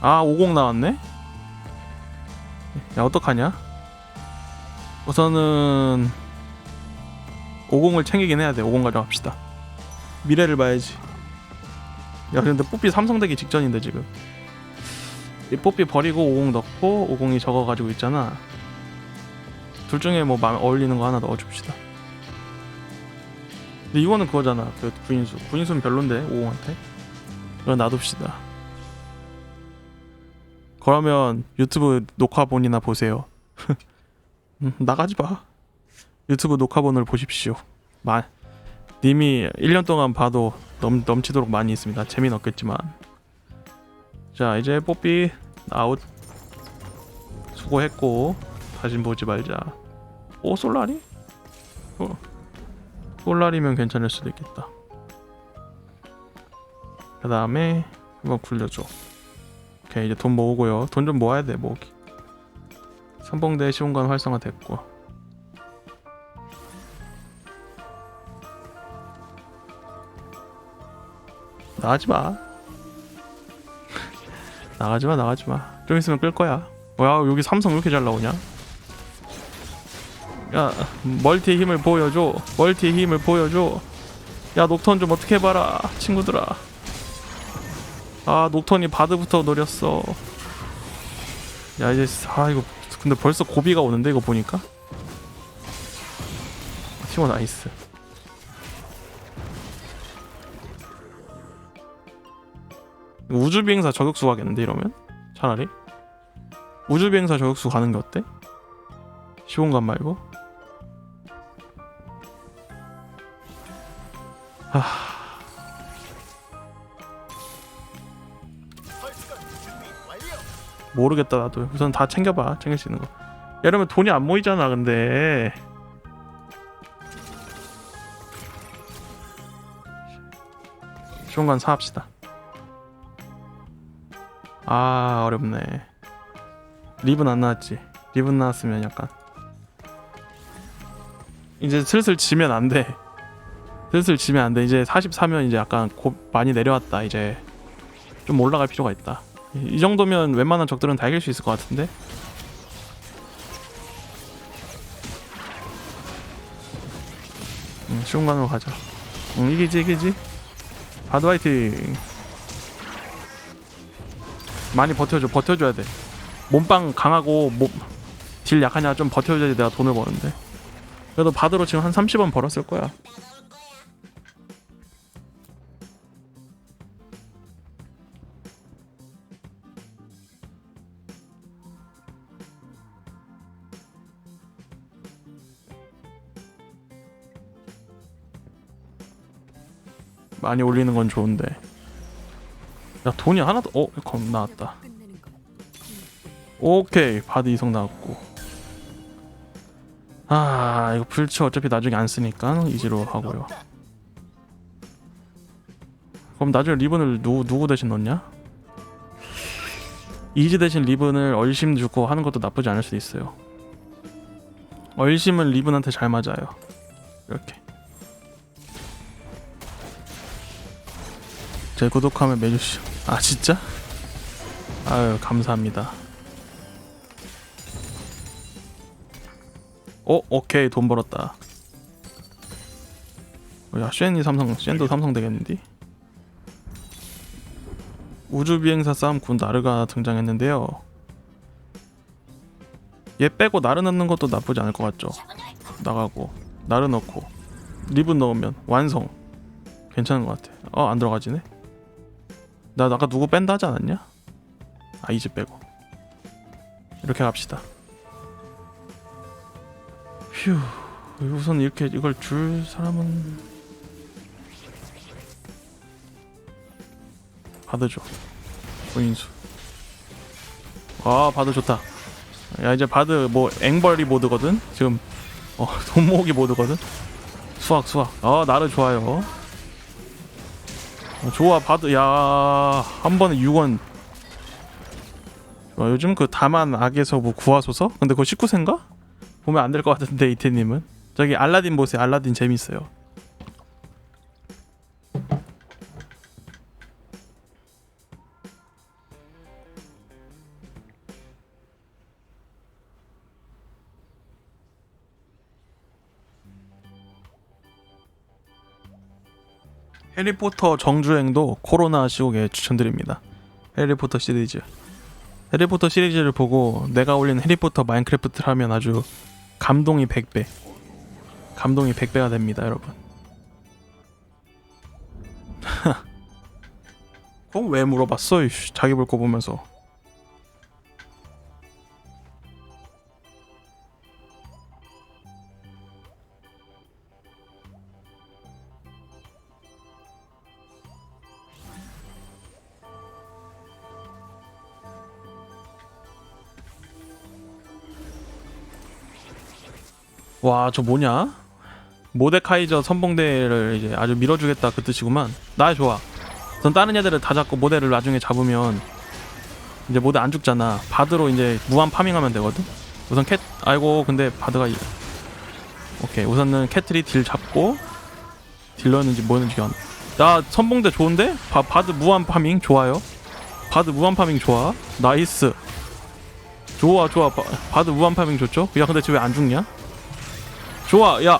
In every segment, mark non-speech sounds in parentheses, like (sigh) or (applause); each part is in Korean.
아, 50 나왔네? 야, 어떡하냐? 우선은 50을 챙기긴 해야 돼. 50 가져갑시다. 미래를 봐야지. 야, 근데 뽀삐 삼성 되기 직전인데 지금. 이 뽀삐 버리고 50 넣고 50이 적어 가지고 있잖아. 둘 중에 뭐 마음에 어울리는 거 하나 넣어 줍시다. 근데 이거는 그거잖아. 그 구인수. 구인수는 별론데 50한테. 이건 놔둡시다. 그러면 유튜브 녹화본이나 보세요. (laughs) 음, 나가지 마. 유튜브 녹화본을 보십시오. 마, 님이 1년 동안 봐도 넘, 넘치도록 많이 있습니다. 재미는 없겠지만. 자, 이제 뽀삐 아웃. 수고했고 다시 보지 말자. 오 솔라리? 어. 솔라리면 괜찮을 수도 있겠다. 그 다음에 한번 굴려줘. 오케이 이제 돈 모으고요. 돈 좀 모아야 돼 모으기. 선봉대 시공간 활성화 됐고. 나가지 마. (laughs) 나가지 마 나가지 마. 좀 있으면 끌 거야. 뭐야 여기 삼성 왜 이렇게 잘 나오냐? 야 멀티의 힘을 보여줘. 멀티의 힘을 보여줘. 야 녹턴 좀 어떻게 해봐라 친구들아. 아 녹턴이 바드부터 노렸어. 야 이제 아 이거 근데 벌써 고비가 오는데 이거 보니까. 티모 나이스. 우주 비행사 저격수 가겠는데 이러면 차라리 우주 비행사 저격수 가는 게 어때? 시공간 말고. 모르겠다 나도. 우선 다 챙겨봐 챙길 수 있는 거. 야, 이러면 돈이 안 모이잖아 근데. 시공간 사합시다. 아 어렵네. 립은 안 나왔지. 립은 나왔으면 약간. 이제 슬슬 지면 안돼. 슬슬 지면 안돼. 이제 44면 이제 약간 고, 많이 내려왔다 이제. 좀 올라갈 필요가 있다 이- 이 정도면 웬만한 적들은 다 이길 수 있을 것 같은데. 응, 쉬운 간으로 가자. 응 이기지 이기지. 바드 화이팅. 많이 버텨줘 버텨줘야 돼. 몸빵 강하고 몸, 딜 약하냐 좀 버텨줘야지 내가 돈을 버는데. 그래도 바드로 지금 한 30원 벌었을 거야 많이 올리는 건 좋은데. 야 돈이 하나도 어? 검 나왔다. 오케이. 바드 이성 나왔고. 아 이거 불치 어차피 나중에 안 쓰니까 이지로 하고요. 그럼 나중에 리븐을 누, 누구 대신 넣냐? 이지 대신 리븐을 얼심 주고 하는 것도 나쁘지 않을 수도 있어요. 얼심은 리븐한테 잘 맞아요. 이렇게 제 구독하면 매주시오 아 진짜? 아유 감사합니다. 어 오케이. 돈 벌었다. 어, 야 쉔이 삼성 쉔도 삼성 되겠는데 우주 비행사 싸움 군 나르가 등장했는데요. 얘 빼고 나르 넣는 것도 나쁘지 않을 것 같죠? 나가고 나르 넣고 리븐 넣으면 완성. 괜찮은 것 같아. 어안 들어가지네 나 아까 누구 뺀다 하지 않았냐? 아 이제 빼고. 이렇게 갑시다. 휴 우선 이렇게 이걸 줄 사람은 바드죠 고인수. 아 바드 좋다. 야 이제 바드 뭐 앵벌이 모드거든? 지금 (laughs) 어 돈 모으기 모드거든? 수학 수학. 아 나를 좋아요. 어, 좋아 바드 야한 번에 6원 어, 요즘 그 다만 악에서 뭐 구하소서? 근데 그거 19세인가? 보면 안 될 것 같은데 이태님은 저기 알라딘 보세요 알라딘 재밌어요 해리포터 정주행도 코로나 시국에 추천드립니다. 해리포터 시리즈. 해리포터 시리즈를 보고 내가 올린 해리포터 마인크래프트를 하면 아주 감동이 100배. 감동이 100배가 됩니다, 여러분. (laughs) 그럼 왜 물어봤어? 이씨, 자기 볼 거 보면서. 와, 저 뭐냐? 모데카이저 선봉대를 이제 아주 밀어주겠다 그 뜻이구만. 나 좋아. 전 다른 애들을 다 잡고 모델을 나중에 잡으면 이제 모델 안 죽잖아. 바드로 이제 무한 파밍하면 되거든. 우선 캣 아이고 근데 바드가 이- 오케이 우선은 캐트리 딜 잡고 딜러였는지 뭐였는지 기억 안 나. 야 선봉대 좋은데? 바, 바드 무한 파밍 좋아요. 바드 무한 파밍 좋아. 나이스. 좋아 좋아 바, 바드 무한 파밍 좋죠? 야 근데 쟤 왜 안 죽냐? 좋아 야,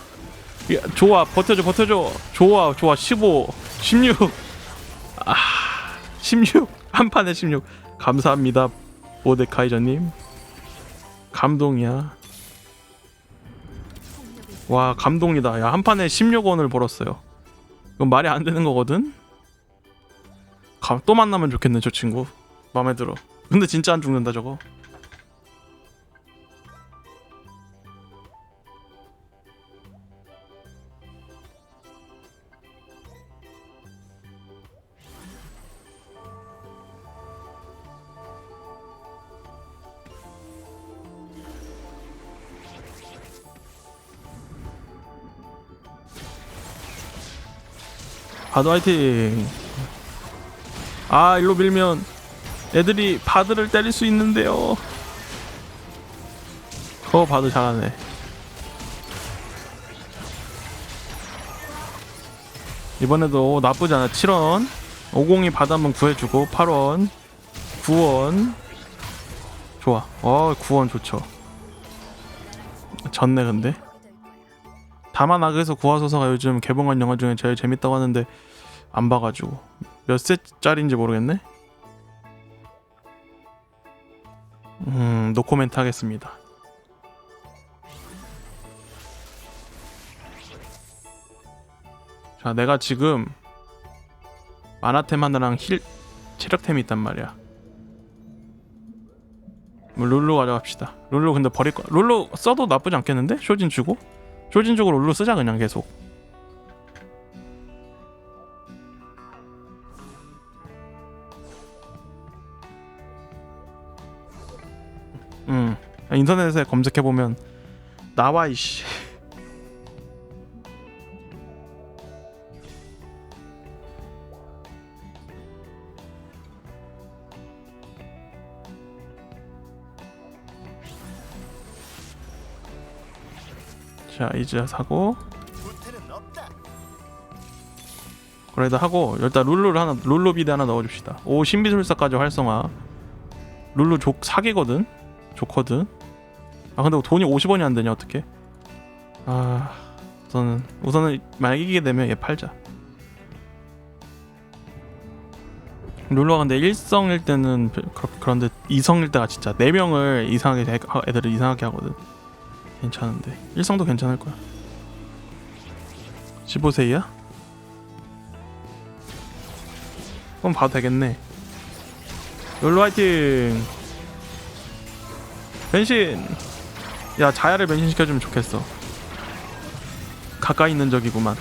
야 좋아 버텨줘 버텨줘 좋아 좋아 15 16 아, 16. (laughs) 한 판에 16. 감사합니다. 모데카이저님. 감동이야. 와, 감동이다. 야, 한 판에 16원을 벌었어요. 이건 말이 안 되는 거거든? 가, 또 만나면 좋겠네, 저 친구. 마음에 들어. 근데 진짜 안 죽는다, 저거. 바드 화이팅. 아, 일로 밀면 애들이 바드를 때릴 수 있는데요. 어, 바드 잘하네. 이번에도 나쁘지 않아. 7원. 502 바드 한번 구해주고 8원. 9원. 좋아. 어, 9원 좋죠. 졌네 근데. 다만 악에서 구하소서가 요즘 개봉한 영화 중에 제일 재밌다고 하는데 안 봐가지고 몇 세짜리인지 모르겠네. 음, 노코멘트 하겠습니다. 자, 내가 지금 만화템 하나랑 힐 체력템이 있단 말이야. 뭐 룰루 가져갑시다. 룰루 근데 버릴 거. 룰루 써도 나쁘지 않겠는데? 쇼진 주고? 쇼진 주고 룰루 쓰자 그냥 계속. 음 인터넷에 검색해 보면 나와 이씨. 자 이제 사고. 그래도 하고 일단 룰루를 하나 룰루 비드 하나 넣어줍시다. 오 신비술사까지 활성화. 룰루 족 사기거든. 좋거든. 아 근데 돈이 50원이 안 되냐 어떻게? 아 우선은 우선은 만약 이기게 되면 얘 팔자. 룰루가 근데 1성일 때는 별- 그- 그런데 2성일 때가 진짜 4명을 이상하게 해- 애들을 이상하게 하거든. 괜찮은데 1성도 괜찮을 거야. 15세이야? 그럼 봐도 되겠네. 롤로 화이팅! 변신! 야, 자야를 변신시켜주면 좋겠어. 가까이 있는 적이구만.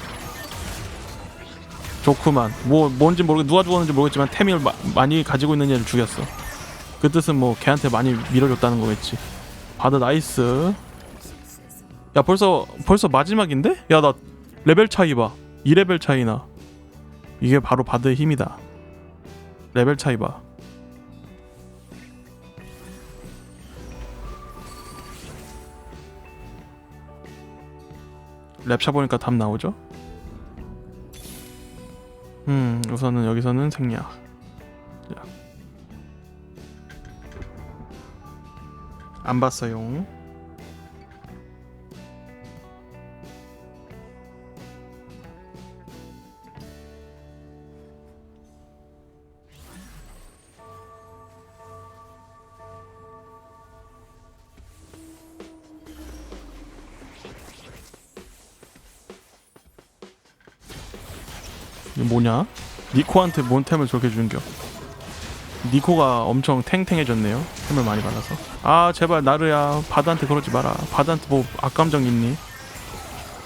좋구만. 뭐, 뭔지 모르겠, 누가 죽었는지 모르겠지만 템을 마, 많이 가지고 있는 애를 죽였어. 그 뜻은 뭐, 걔한테 많이 밀어줬다는 거겠지. 바드 나이스. 야, 벌써, 벌써 마지막인데? 야, 나 레벨 차이 봐. 2레벨 차이나. 이게 바로 바드의 힘이다. 레벨 차이 봐. 랩차 보니까 답 나오죠? 음, 우선은 여기서는 생략. 자. 안 봤어요. 니코한테 뭔 템을 저렇게 준겨? 니코가 엄청 탱탱해졌네요. 템을 많이 받아서. 아 제발 나르야 바드한테 그러지 마라. 바드한테 뭐 악감정 있니?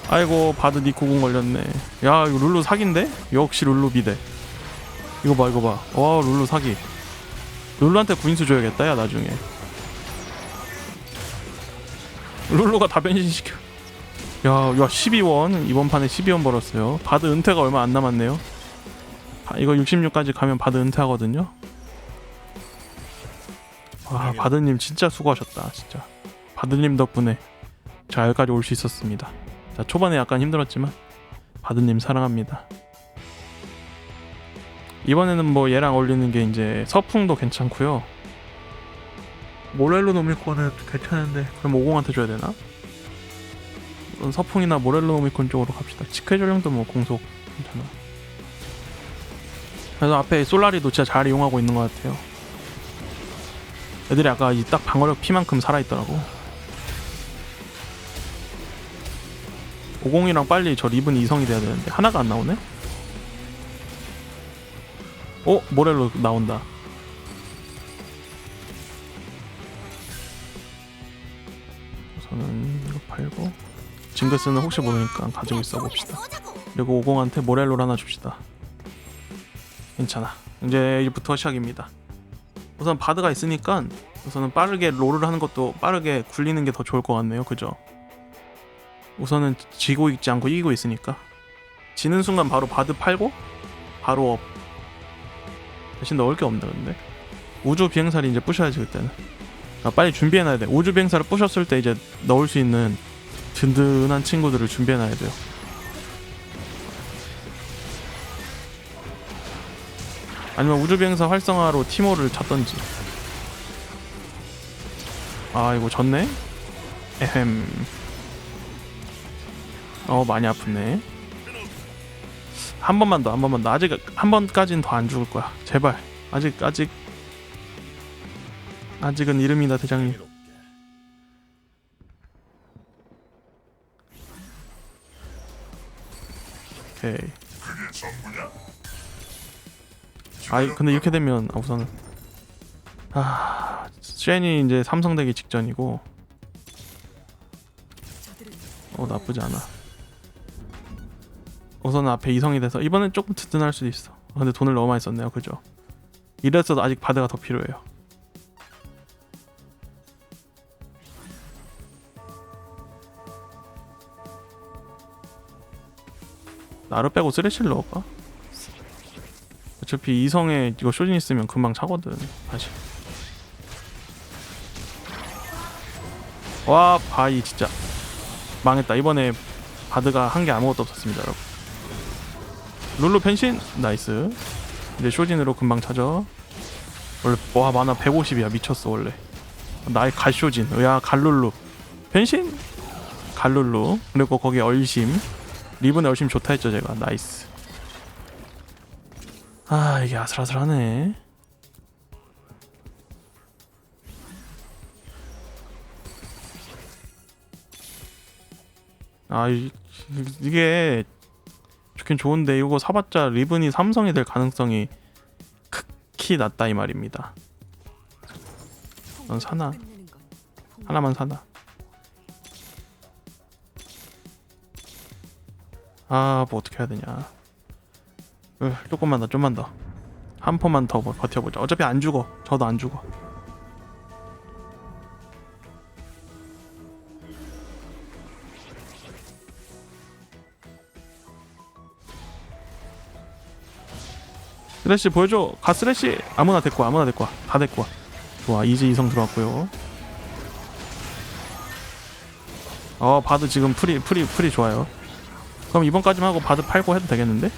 아이고 바드 니코 공 걸렸네. 야 이거 룰루 사기인데? 역시 룰루 비대. 이거 봐 이거 봐. 와 룰루 사기. 룰루한테 구인수 줘야겠다 야 나중에. 룰루가 다 변신시켜. 야, 야 12원 이번 판에 12원 벌었어요. 바드 은퇴가 얼마 안 남았네요. 아, 이거 66까지 가면 바드 은퇴하거든요. 와, 바드님 진짜 수고하셨다, 진짜. 바드님 덕분에 자 여기까지 올 수 있었습니다. 자 초반에 약간 힘들었지만 바드님 사랑합니다. 이번에는 뭐 얘랑 어울리는 게 이제 서풍도 괜찮고요. 모렐로 노미코는 괜찮은데 그럼 50한테 줘야 되나? 어, 서풍이나 모렐로 노미콘 쪽으로 갑시다. 치크의 전령도 뭐 공속 괜찮아. 그래서 앞에 솔라리도 진짜 잘 이용하고 있는 것 같아요. 애들이 아까 이 딱 방어력 피만큼 살아있더라고. 50이랑 빨리 저 리븐 이성이 돼야 되는데 하나가 안 나오네? 어? 모렐로 나온다. 우선은 이거 팔고 징크스는 혹시 모르니까 가지고 있어 봅시다. 그리고 50한테 모렐로를 하나 줍시다. 괜찮아. 이제 이제부터 시작입니다. 우선 바드가 있으니까 우선은 빠르게 롤을 하는 것도 빠르게 굴리는 게 더 좋을 것 같네요. 그죠? 우선은 지고 있지 않고 이기고 있으니까 지는 순간 바로 바드 팔고 바로 업 대신 넣을 게 없네 근데 우주 비행사를 이제 부셔야지 그때는 아, 빨리 준비해놔야 돼 우주 비행사를 부셨을 때 이제 넣을 수 있는 든든한 친구들을 준비해놔야 돼요 아니면 우주 비행사 활성화로 티모를 찾던지. 아 이거 졌네? 에헴. 어 많이 아프네. 한 번만 더 한 번만 더. 아직 한 번까지는 더안 죽을 거야. 제발. 아직 아직. 아직은 이름이다 대장님. 오케이 아이 근데 이렇게 되면 아, 우선은. 아 쉔이 이제 삼성 되기 직전이고. 어 나쁘지 않아. 우선은 앞에 이성이 돼서 이번엔 조금 든든할 수도 있어. 아, 근데 돈을 너무 많이 썼네요. 그죠? 이랬어도 아직 바드가 더 필요해요. 나를 빼고 쓰레쉬를 넣을까? 어차피 이성에 이거 쇼진 있으면 금방 차거든 다시 와 바이 진짜. 망했다. 이번에 바드가 한 게 아무것도 없었습니다 여러분. 룰루 펜신? 나이스. 이제 쇼진으로 금방 차죠. 원래 와 만화 150이야. 미쳤어 원래. 나의 갈쇼진. 야 갈룰루. 펜신? 갈룰루. 그리고 거기 얼심. 리븐 얼심 좋다 했죠 제가. 나이스 아 이게 아슬아슬하네. 아 이, 이게 좋긴 좋은데 이거 사봤자 리븐이 삼성이 될 가능성이 극히 낮다 이 말입니다. 넌 사나. 하나만 사나. 아 뭐 어떻게 해야 되냐 으, 조금만 더 좀만 더한 폰만 더 버- 버텨보자. 어차피 안 죽어. 저도 안 죽어. 스레시 보여줘. 가 스레시 아무나 와 아무나 와다 데리고 와. 좋아. 이제 이성 들어왔고요. 어 바드 지금 프리 프리 프리 좋아요. 그럼 이번까지만 하고 바드 팔고 해도 되겠는데?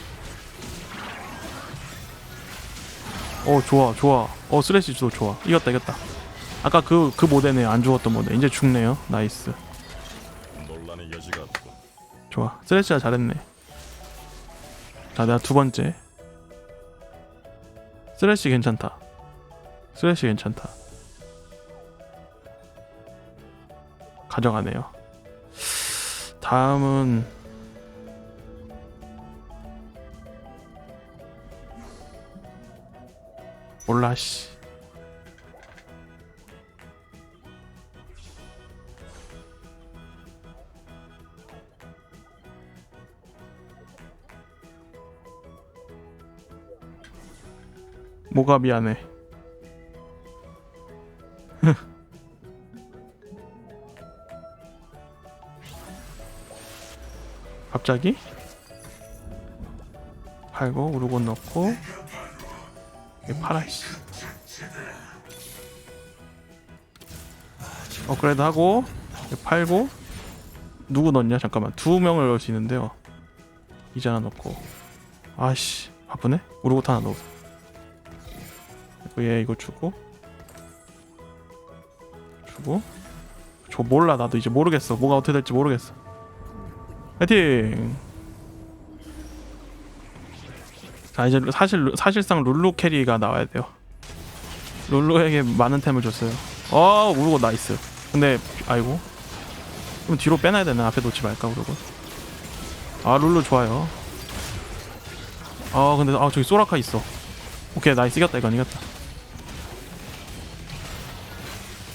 어 좋아 좋아. 어 스레시도 좋아. 이겼다 이겼다. 아까 그 그 모델네 안 죽었던 모델. 이제 죽네요. 나이스. 논란의 여지가 없고 좋아. 스레시가 잘했네. 자 내가 두 번째. 스레시 괜찮다. 스레시 괜찮다. 가져가네요. 다음은 몰라 씨. 뭐가 미안해? (laughs) 갑자기? 팔고 우르곤 넣고 팔아 씨 업그레이드 하고 팔고 누구 넣냐? 잠깐만. 두 명을 넣을 수 있는데요. 이제 하나 넣고. 아씨 바쁘네? 우르고트 하나 넣어 얘 이거 주고. 주고. 저 몰라 나도 이제 모르겠어. 뭐가 어떻게 될지 모르겠어. 파이팅 자 이제 사실 사실상 룰루 캐리가 나와야 돼요. 룰루에게 많은 템을 줬어요. 어 우르고 나이스. 근데 아이고. 그럼 뒤로 빼놔야 되나? 앞에 놓지 말까 우르고. 아 룰루 좋아요. 아 근데 아 저기 소라카 있어. 오케이 나이스. 이겼다 이건 이겼다.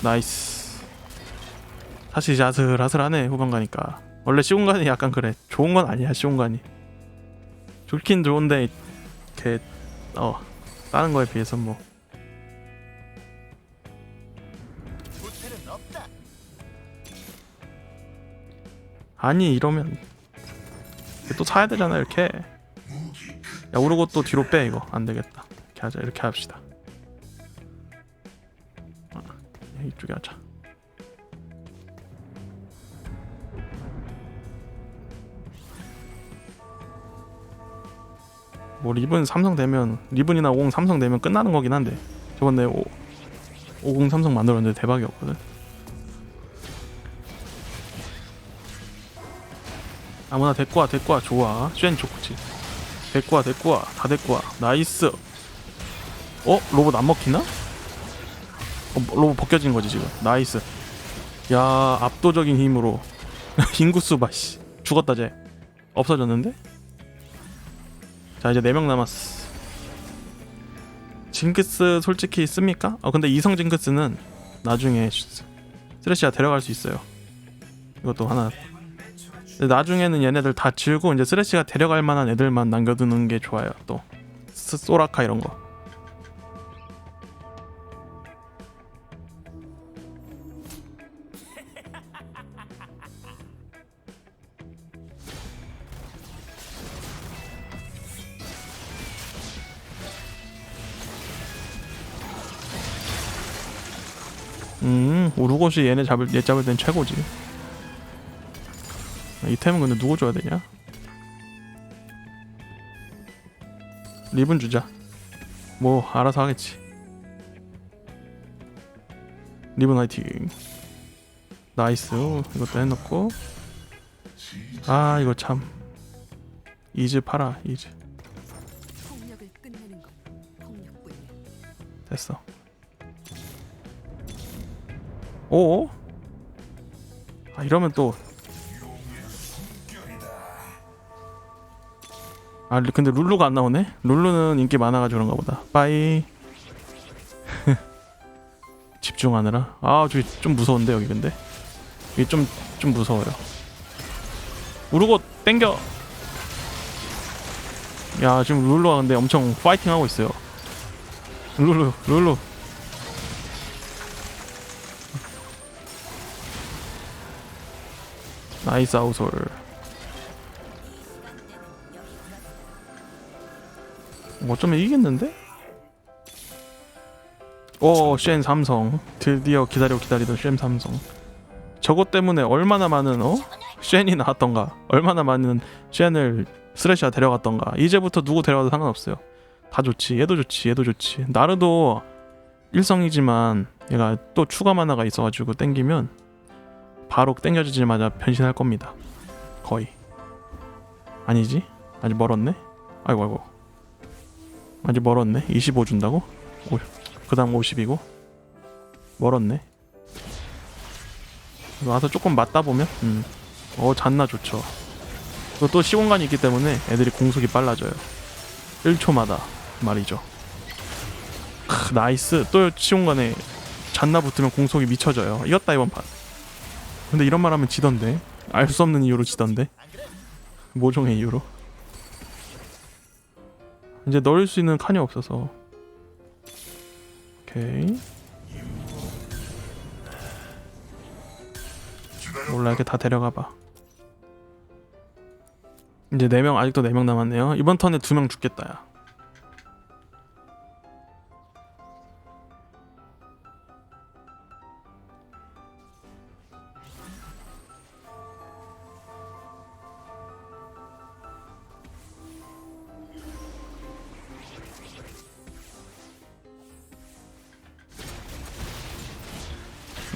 나이스. 사실 이제 아슬아슬하네 후반 가니까. 원래 시공간이 약간 그래. 좋은 건 아니야 시공간이. 좋긴 좋은데 이렇게 어 다른 거에 비해서 뭐. 아니 이러면 또 사야 되잖아 이렇게. 야 오르고 또 뒤로 빼 이거. 안 되겠다. 이렇게 하자 이렇게 합시다. 아, 이쪽에 하자 뭐 리븐 삼성 되면 리븐이나 50 삼성 되면 끝나는 거긴 한데 저번에 오, 50 삼성 만들었는데 대박이었거든. 아무나 데리고 와 좋아. 쉔 좋지. 데리고 와다 데리고 와. 나이스. 어? 로봇 안 먹히나? 어, 뭐, 로봇 벗겨진 거지 지금. 나이스. 야 압도적인 힘으로. (laughs) 인구수 봐씨. 죽었다 쟤. 없어졌는데? 자 이제 4명 남았어 징크스 솔직히 씁니까? 아 근데 이성 징크스는 나중에 스- 쓰레쉬가 데려갈 수 있어요. 이것도 하나. 나중에는 얘네들 다 지우고 이제 쓰레쉬가 데려갈 만한 애들만 남겨두는 게 좋아요 또. 스- 소라카 이런 거 음 우르고시 얘네 잡을 얘 잡을 땐 최고지. 이 템은 근데 누구 줘야 되냐? 리븐 주자. 뭐 알아서 하겠지. 리븐 화이팅. 나이스. 이것도 해놓고. 아 이거 참. 이즈 팔아 이즈. 됐어. 오? 아 이러면 또. 아 루- 근데 룰루가 안 나오네. 룰루는 인기 많아가지고 그런가 보다. 빠이. (laughs) 집중하느라. 아 저기 좀 무서운데 여기 근데. 여기 좀좀 무서워요. 우르고 땡겨. 야 지금 룰루가 근데 엄청 파이팅 하고 있어요. 룰루 룰루 나이스 아우솔. 뭐 어쩌면 이기겠는데? 오 쉔 삼성. 드디어 기다려 기다리던 쉔 삼성. 저것 때문에 얼마나 많은 어? 쉔이 나왔던가? 얼마나 많은 쉔을 스레시아 데려갔던가? 이제부터 누구 데려가도 상관없어요. 다 좋지. 얘도 좋지. 얘도 좋지. 나르도 일성이지만 얘가 또 추가 만화가 있어가지고 땡기면 바로 땡겨지자마자 변신할 겁니다. 거의. 아니지? 아직 멀었네? 아이고 아이고. 아직 멀었네? 25 준다고? 그 다음 50이고? 멀었네? 와서 조금 맞다 보면 음. 어 잔나 좋죠. 또 시공간이 있기 때문에 애들이 공속이 빨라져요. 1초마다 말이죠. 크, 나이스. 또 시공간에 잔나 붙으면 공속이 미쳐져요. 이겼다 이번 판 근데 이런 말 하면 지던데? 알 수 없는 이유로 지던데? 모종의 이유로? 이제 넣을 수 있는 칸이 없어서. 오케이. 몰라 이렇게 다 데려가봐. 이제 4명 아직도 4명 남았네요. 이번 턴에 2명 죽겠다 야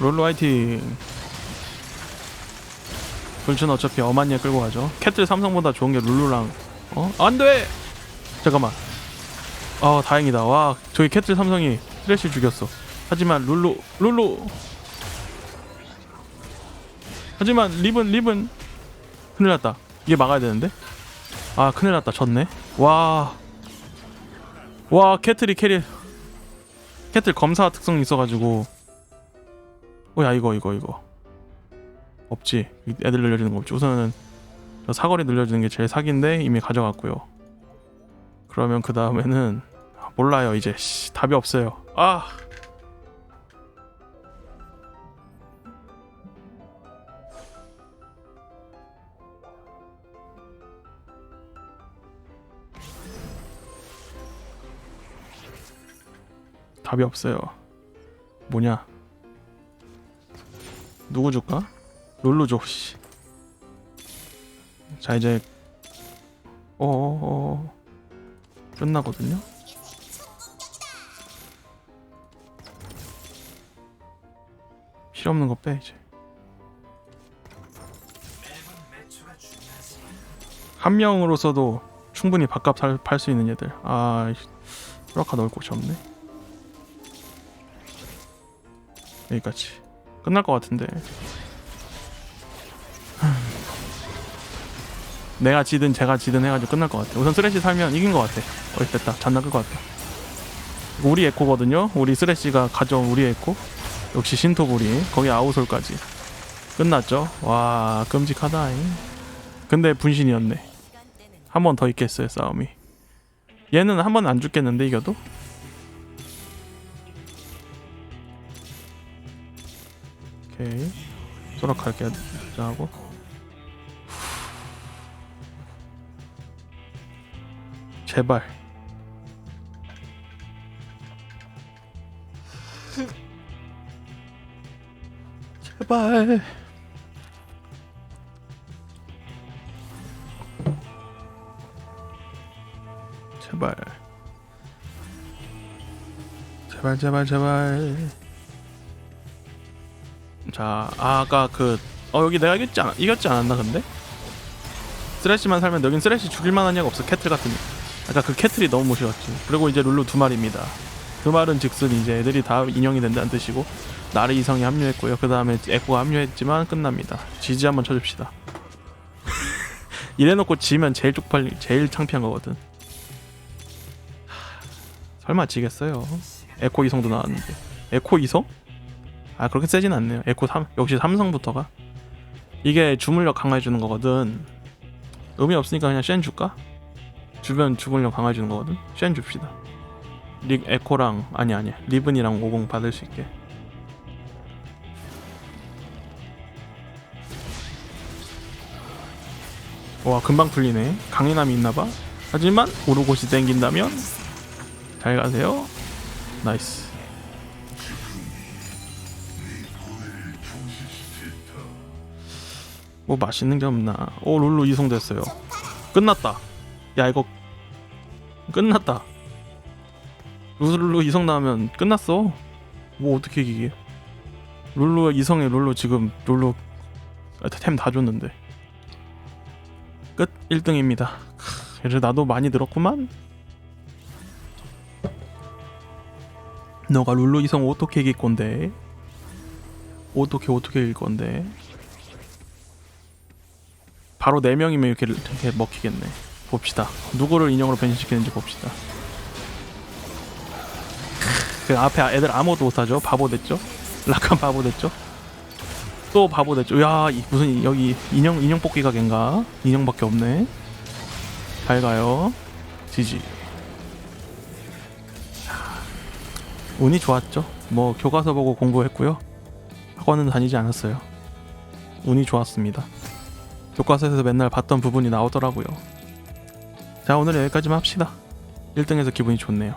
롤로 화이팅. 불춘 어차피 얘 끌고 가죠. 캣들 삼성보다 좋은 게 룰루랑 어? 안돼! 잠깐만. 아 다행이다. 와 저기 캣들 삼성이 쓰레쉬 죽였어. 하지만 룰루 룰루. 하지만 립은 립은 큰일 났다. 이게 막아야 되는데? 아 큰일 났다. 졌네. 와와 캐틀이 캐리 캐틀 검사 특성 있어가지고 어야 이거 이거 이거. 없지. 애들 늘려주는 거 없지. 우선은 저 사거리 늘려주는 게 제일 사기인데 이미 가져갔고요. 그러면 그 다음에는 몰라요 이제. 씨, 답이 없어요. 아! 답이 없어요. 뭐냐 누구 줄까? 롤로 줘. 씨. 자 이제 어어어 끝나거든요. 필요 없는 거 빼 이제. 한 명으로서도 충분히 밥값 팔 수 있는 얘들. 아, 수락카 넣을 곳이 없네. 여기까지. 끝날 것 같은데. 내가 지든 제가 지든 해가지고 끝날 것 같아. 우선 쓰레쉬 살면 이긴 것 같아. 어이 됐다. 잔나 끌것 같아. 우리 에코거든요. 우리 쓰레쉬가 가져온 우리 에코. 역시 신토부리. 거기 아우솔까지. 끝났죠. 와 끔찍하다. 근데 분신이었네. 한 번 더 있겠어요 싸움이. 얘는 한 번 안 죽겠는데 이겨도? 오케이. 소락할게 하고. (laughs) 제발. 제발. 제발. 제발 제발 제발. 자, 아, 아까 그 어 여기 내가 이겼지 않 이겼지 않았나 근데? 쓰레쉬만 살면 여긴 쓰레쉬 죽일 만한 애가 없어 캐틀 같은 애. 아까 그 캐틀이 너무 무시웠지. 그리고 이제 룰루 두 마리입니다. 그 말은 즉슨 이제 애들이 다 인형이 된다는 뜻이고 나르 이성이 합류했고요. 그 다음에 에코가 합류했지만 끝납니다. 지지 한번 쳐줍시다. (laughs) 이래놓고 지면 제일 쪽팔리, 제일 창피한 거거든. 하, 설마 지겠어요? 에코 이성도 나왔는데 에코 이성? 아 그렇게 세진 않네요. 에코 3 역시 삼성부터가 이게 주물력 강화해주는 거거든. 의미 없으니까 그냥 쉔 줄까? 주변 주물력 강화해주는 거거든. 쉔 줍시다. 릭 에코랑 아니 아니 리븐이랑 50 받을 수 있게. 와 금방 풀리네. 강인함이 있나봐. 하지만 오르고시 땡긴다면 잘 가세요. 나이스. 뭐 맛있는 게 없나? 오 룰루 이송됐어요. 끝났다. 야 이거 끝났다. 룰루 이성 나오면 끝났어. 뭐 어떻게 이기게? 룰루 이성에 룰루 지금 룰루 템 다 줬는데 끝 1등입니다. 그래 나도 많이 늘었구만. 너가 룰루 이성 어떻게 이길 건데? 어떻게 어떻게 이길 건데? 바로 4명이면 이렇게, 이렇게 먹히겠네. 봅시다. 누구를 인형으로 변신시키는지 봅시다. 그 앞에 애들 아무도 못 사죠? 바보 됐죠? 라칸 바보 됐죠? 또 바보 됐죠? 야 이- 무슨 여기 인형 인형 뽑기 가게인가? 인형밖에 없네. 잘 가요. 지지. 운이 좋았죠? 뭐 교과서 보고 공부했고요. 학원은 다니지 않았어요. 운이 좋았습니다 교과서에서 맨날 봤던 부분이 나오더라고요. 자 오늘 여기까지만 합시다. 1등에서 기분이 좋네요